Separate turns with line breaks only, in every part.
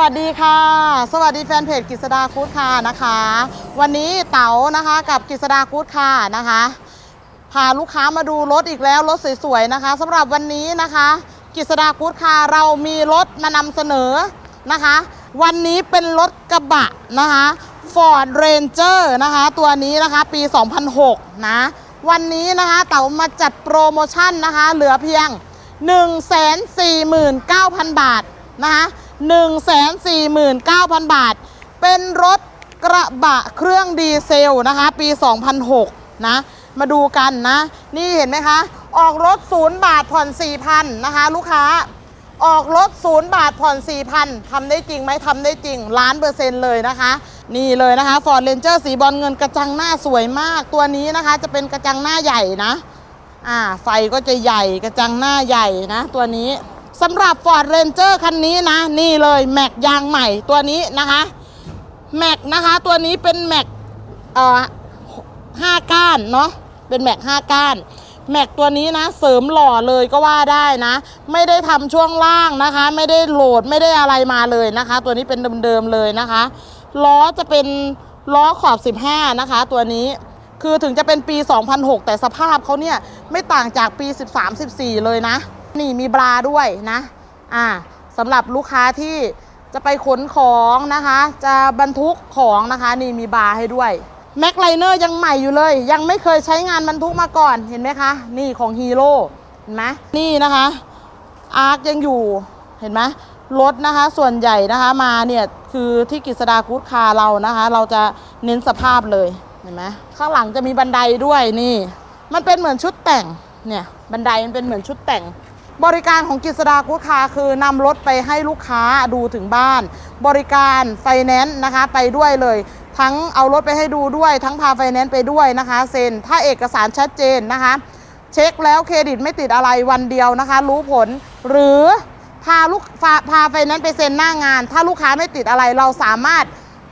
วัสดีค่ะ สวัสดีแฟนเพจกิษดาคูดคานะคะ วันนี้เต๋านะคะกับกิษดาคูดคานะคะพาลูกค้ามาดูรถอีกแล้วรถสวยๆนะคะสำหรับวันนี้นะคะกิษดาคูดคาเรามีรถมานำเสนอนะคะ วันนี้เป็นรถกระบะนะคะ Ford Ranger นะคะ ตัวนี้นะคะปี 2006 นะ วันนี้นะคะเต๋ามาจัดโปรโมชั่นนะคะ เหลือเพียง 149,000 บาทนะคะ 149,000 บาท เป็นรถกระบะเครื่องดีเซลนะคะ ปี 2006 นะ มาดูกันนะ นี่เห็นไหมคะ ออกรถ 0 บาทผ่อน 4,000 นะคะ ลูกค้า ออกรถ 0 บาทผ่อน 4,000 ทำได้จริงไหมทำได้จริง ล้านเปอร์เซ็นต์เลยนะคะ นี่เลยนะคะ Ford Ranger สีบอลเงินกระจังหน้าสวยมาก ตัวนี้นะคะ จะเป็นกระจังหน้าใหญ่นะ อ่า ไฟก็จะใหญ่ กระจังหน้าใหญ่นะ ตัวนี้ สำหรับ Ford Ranger คันนี้นะ นี่เลยแม็กยางใหม่ตัวนี้นะคะแม็กนะคะ ตัวนี้เป็นแม็กเอ่อห้าก้านเนาะเป็นแม็กห้าก้านแม็กตัวนี้นะ เสริมหล่อเลยก็ว่าได้นะ ไม่ได้ทำช่วงล่างนะคะ ไม่ได้โหลดไม่ได้อะไรมาเลยนะคะ ตัวนี้เป็นเดิมๆเลยนะคะล้อจะเป็นล้อขอบ 15 นะคะ ตัวนี้คือถึงจะเป็นปี 2006 แต่สภาพเขาเนี่ย ไม่ต่างจากปี 13-14 เลยนะ นี่มีบราด้วยนะอ่าสำหรับลูกค้าที่จะไปขนของนะคะ จะบรรทุกของนะคะ นี่มีบาร์ให้ด้วยแม็กไลเนอร์ยังใหม่อยู่เลย ยังไม่เคยใช้งานบรรทุกมาก่อนเห็นไหมคะ นี่ของฮีโร่เห็นไหมนี่นะคะอาร์คยังอยู่เห็นไหมรถนะคะ ส่วนใหญ่นะคะมาเนี่ยคือที่กฤษดากู๊ดคาเรานะคะ เราจะเน้นสภาพเลยเห็นไหมข้างหลังจะมีบันไดด้วยนี่ มันเป็นเหมือนชุดแต่งเนี่ยบันไดมันเป็นเหมือนชุดแต่ง บริการของกฤษดากู๊ดคาคือนำรถไปให้ลูกค้าดูถึงบ้าน บริการไฟแนนซ์นะคะไปด้วยเลย ทั้งเอารถไปให้ดูด้วย ทั้งพาไฟแนนซ์ไปด้วยนะคะเซ็นถ้าเอกสารชัดเจนนะคะ เช็คแล้วเครดิตไม่ติดอะไรวันเดียวนะคะ รู้ผลหรือพาลูกพาพาไฟแนนซ์ไปเซ็นหน้างาน ถ้าลูกค้าไม่ติดอะไรเราสามารถ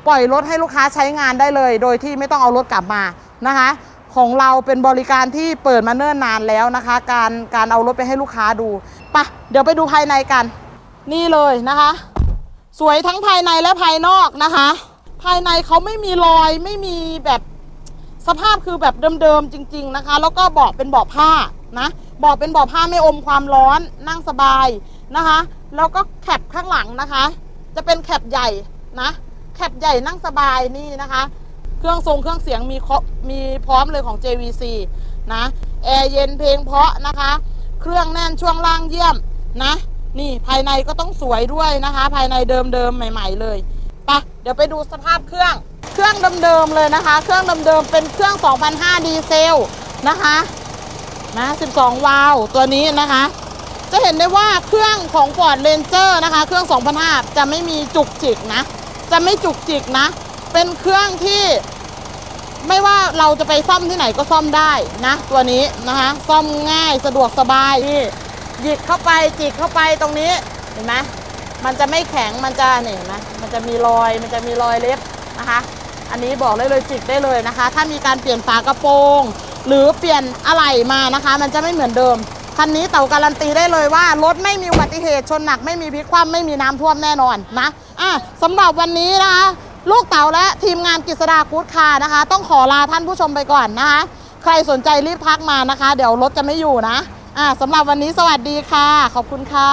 ปล่อยรถให้ลูกค้าใช้งานได้เลย โดยที่ไม่ต้องเอารถกลับมานะคะ ของเราเป็นบริการที่เปิดมาเนิ่นนานแล้วนะคะ การการเอารถไปให้ลูกค้าดูไปะเดี๋ยวไปดูภายในกัน นี่เลยนะคะ สวยทั้งภายในและภายนอกนะคะ ภายในเขาไม่มีรอยไม่มีแบบสภาพคือแบบเดิมๆจริง ๆนะคะ แล้วก็เบาะเป็นเบาะผ้านะเบาะเป็นเบาะผ้าไม่อมความร้อนนั่งสบายนะคะ แล้วก็แคปข้างหลังนะคะ จะเป็นแคปใหญ่นะแคปใหญ่นั่งสบายนี่นะคะ เครื่องทรงเครื่องเสียงมีครบมีพร้อมเลยของ JVC นะแอร์เย็นเพลงเพาะนะคะ เครื่องแน่นช่วงล่างเยี่ยมนะ นี่ภายในก็ต้องสวยด้วยนะคะ ภายในเดิมๆใหม่ ๆ เลยไปะเดี๋ยวไปดูสภาพเครื่อง เครื่องเดิมๆเลยนะคะ เครื่องเดิมๆเป็นเครื่อง 2005 ดีเซลนะคะนะ 12 วาล์วตัวนี้นะคะ จะเห็นได้ว่าเครื่องของ Ford Ranger นะคะ เครื่อง 2005 จะไม่มีจุกจิกนะ จะไม่จุกจิกนะ เป็นเครื่องที่ไม่ว่าเราจะไปซ่อมที่ไหนก็ซ่อมได้นะ ตัวนี้นะคะซ่อมง่ายสะดวกสบายนี่หยิกเข้าไปจิกเข้าไปตรงนี้เห็นไหมมันจะไม่แข็งมันจะเนี่ยเห็นไหมมันจะมีรอยมันจะมีรอยเล็บนะคะ อันนี้บอกได้เลยจิกได้เลยนะคะ ถ้ามีการเปลี่ยนฝากระโปรง หรือเปลี่ยนอะไหล่มานะคะ มันจะไม่เหมือนเดิมคันนี้เต่าการันตีได้เลยว่ารถไม่มีอุบัติเหตุชนหนักไม่มีพลิกคว่ำไม่มีน้ำท่วมแน่นอนนะอะสำหรับวันนี้นะคะ ลูกเต๋าและทีมงานกฤษดากู๊ดคานะคะ ต้องขอลาท่านผู้ชมไปก่อนนะคะ ใครสนใจรีบทักมานะคะ เดี๋ยวรถจะไม่อยู่นะอะสำหรับวันนี้สวัสดีค่ะ ขอบคุณค่ะ